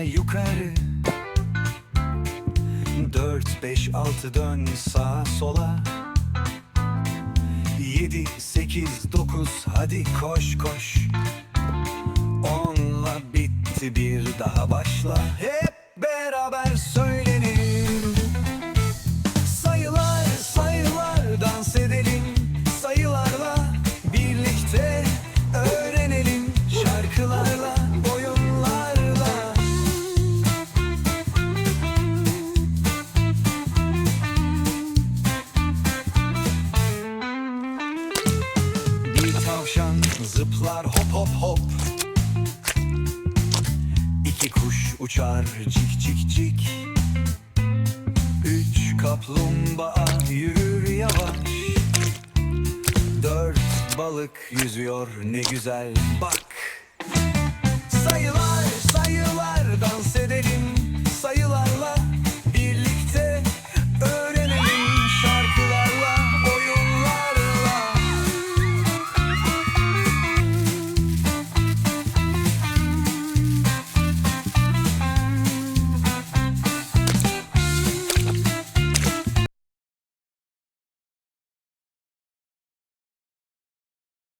yukarı. Dört, beş, altı dön sağa sola. Yedi, sekiz, dokuz hadi koş koş. Onla bitti bir daha başla zıplar hop hop hop. İki kuş uçar cik cik cik. Üç kaplumbağa yürür yavaş. Dört balık yüzüyor ne güzel bak